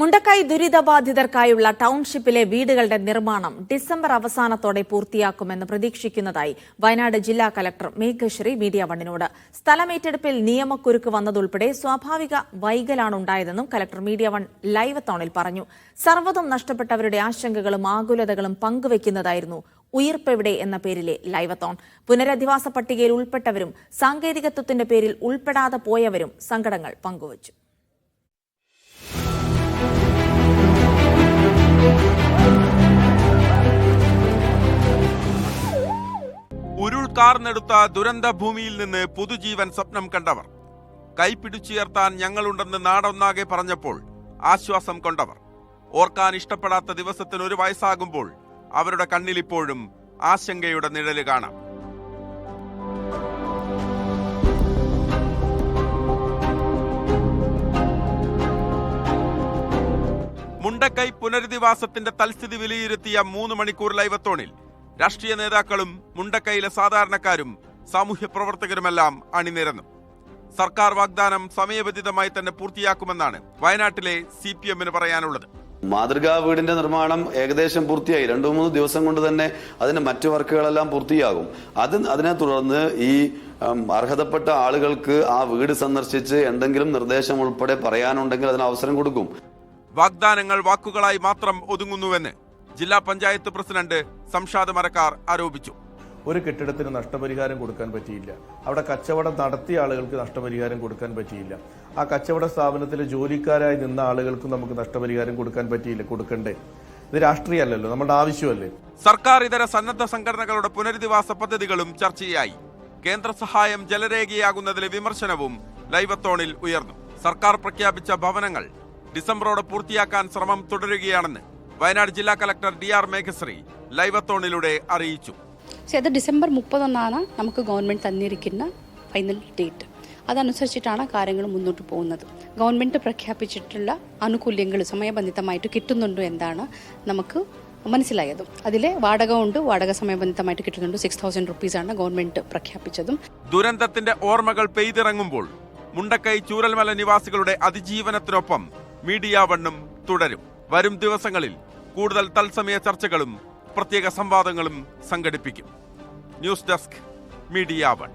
മുണ്ടക്കായി ദുരിതബാധിതർക്കായുള്ള ടൗൺഷിപ്പിലെ വീടുകളുടെ നിർമ്മാണം ഡിസംബർ അവസാനത്തോടെ പൂർത്തിയാക്കുമെന്ന് പ്രതീക്ഷിക്കുന്നതായി വയനാട് ജില്ലാ കലക്ടർ മേഘശ്രീ മീഡിയ വണ്ണിനോട്. സ്ഥലമേറ്റെടുപ്പിൽ നിയമക്കുരുക്ക് വന്നതുൾപ്പെടെ സ്വാഭാവിക വൈകലാണുണ്ടായതെന്നും കലക്ടർ മീഡിയ വൺ ലൈവ് തോണിൽ പറഞ്ഞു. സർവതും നഷ്ടപ്പെട്ടവരുടെ ആശങ്കകളും ആകുലതകളും പങ്കുവയ്ക്കുന്നതായിരുന്നു ഉയർപ്പെവിടെ എന്ന പേരിലെ ലൈവത്തോൺ പുനരധിവാസ പട്ടികയിൽ ഉൾപ്പെട്ടവരും സാങ്കേതികത്വത്തിന്റെ പേരിൽ ഉൾപ്പെടാതെ പോയവരും സങ്കടങ്ങൾ പങ്കുവച്ചു. ഉരുൾക്കാർന്നെടുത്ത ദുരന്ത ഭൂമിയിൽ നിന്ന് പുതുജീവൻ സ്വപ്നം കണ്ടവർ. കൈപിടിച്ചുയർത്താൻ ഞങ്ങളുണ്ടെന്ന് നാടൊന്നാകെ പറഞ്ഞപ്പോൾ ആശ്വാസം കൊണ്ടവർ. ഓർക്കാൻ ഇഷ്ടപ്പെടാത്ത ദിവസത്തിന് ഒരു വയസ്സാകുമ്പോൾ അവരുടെ കണ്ണിലിപ്പോഴും ആശങ്കയുടെ നിഴൽ കാണാം. മുണ്ടക്കൈ പുനരധിവാസത്തിന്റെ തൽസ്ഥിതി വിലയിരുത്തിയ മൂന്ന് മണിക്കൂർ ലൈവത്തോണിൽ രാഷ്ട്രീയ നേതാക്കളും മുണ്ടക്കൈയിലെ സാധാരണക്കാരും സാമൂഹ്യ പ്രവർത്തകരുമെല്ലാം അണിനിരന്നു. സർക്കാർ വാഗ്ദാനം സമയബന്ധിതമായി തന്നെ പൂർത്തിയാക്കുമെന്നാണ് വയനാട്ടിലെ സി പി എമ്മിന് പറയാനുള്ളത്. മാതൃകാ വീടിന്റെ നിർമ്മാണം ഏകദേശം പൂർത്തിയായി. രണ്ടു മൂന്ന് ദിവസം കൊണ്ട് തന്നെ അതിന് മറ്റു വർക്കുകളെല്ലാം പൂർത്തിയാകും. അത് അതിനെ തുടർന്ന് ഈ അർഹതപ്പെട്ട ആളുകൾക്ക് ആ വീട് സന്ദർശിച്ച് എന്തെങ്കിലും നിർദ്ദേശം ഉൾപ്പെടെ പറയാനുണ്ടെങ്കിൽ അതിന് അവസരം കൊടുക്കും. വാഗ്ദാനങ്ങൾ വാക്കുകളായി മാത്രം ഒതുങ്ങുന്നുവെന്ന് ജില്ലാ പഞ്ചായത്ത് പ്രസിഡന്റ് സംഷാദ് മരക്കാർ ആരോപിച്ചു. ഒരു കെട്ടിടത്തിന് നഷ്ടപരിഹാരം കൊടുക്കാൻ പറ്റിയില്ല. അവിടെ കച്ചവടം നടത്തിയ ആളുകൾക്ക് നഷ്ടപരിഹാരം കൊടുക്കാൻ പറ്റിയില്ല. ആ കച്ചവട സ്ഥാപനത്തിലെ ജോലിക്കാരായി നിന്ന ആളുകൾക്കും നമുക്ക് നഷ്ടപരിഹാരം കൊടുക്കാൻ പറ്റിയില്ല. കൊടുക്കണ്ടേ? ഇത് രാഷ്ട്രീയമല്ലല്ലോ നമ്മുടെ ആവശ്യമല്ലേ? സർക്കാർ ഇതര സന്നദ്ധ സംഘടനകളുടെ പുനരധിവാസ പദ്ധതികളും ചർച്ചയായി. കേന്ദ്ര സഹായം ജലരേഖയാകുന്നതിലെ വിമർശനവും ലൈവത്തോണിൽ ഉയർന്നു. സർക്കാർ പ്രഖ്യാപിച്ച ഭവനങ്ങൾ ഡിസംബറോടെ പൂർത്തിയാക്കാൻ ശ്രമം തുടരുകയാണെന്ന് വയനാട് ജില്ലാ കളക്ടർ ഡി ആർ മേഘശ്രീ ലൈവത്തോണിലൂടെ അറിയിച്ചു. പക്ഷേ അത് ഡിസംബർ മുപ്പതൊന്നാണ് നമുക്ക് ഗവൺമെന്റ് തന്നിരിക്കുന്ന ഫൈനൽ ഡേറ്റ്. അതനുസരിച്ചിട്ടാണ് കാര്യങ്ങൾ മുന്നോട്ട് പോകുന്നത്. ഗവൺമെന്റ് പ്രഖ്യാപിച്ചിട്ടുള്ള ആനുകൂല്യങ്ങൾ സമയബന്ധിതമായിട്ട് കിട്ടുന്നുണ്ടോ എന്താണ് നമുക്ക് മനസ്സിലായത്. അതിലെ വാടക ഉണ്ട് വാടക സമയബന്ധിതമായിട്ട് കിട്ടുന്നുണ്ട്. സിക്സ് തൗസൻഡ് റുപ്പീസാണ് ഗവൺമെന്റ് പ്രഖ്യാപിച്ചതും. ദുരന്തത്തിന്റെ ഓർമ്മകൾ പെയ്തിറങ്ങുമ്പോൾ മുണ്ടക്കൈ ചൂരൽമല നിവാസികളുടെ അതിജീവനത്തിനൊപ്പം മീഡിയ വണ്ണും തുടരും. വരും ദിവസങ്ങളിൽ കൂടുതൽ തത്സമയ ചർച്ചകളും പ്രത്യേക സംവാദങ്ങളും സംഘടിപ്പിക്കും. News desk media one.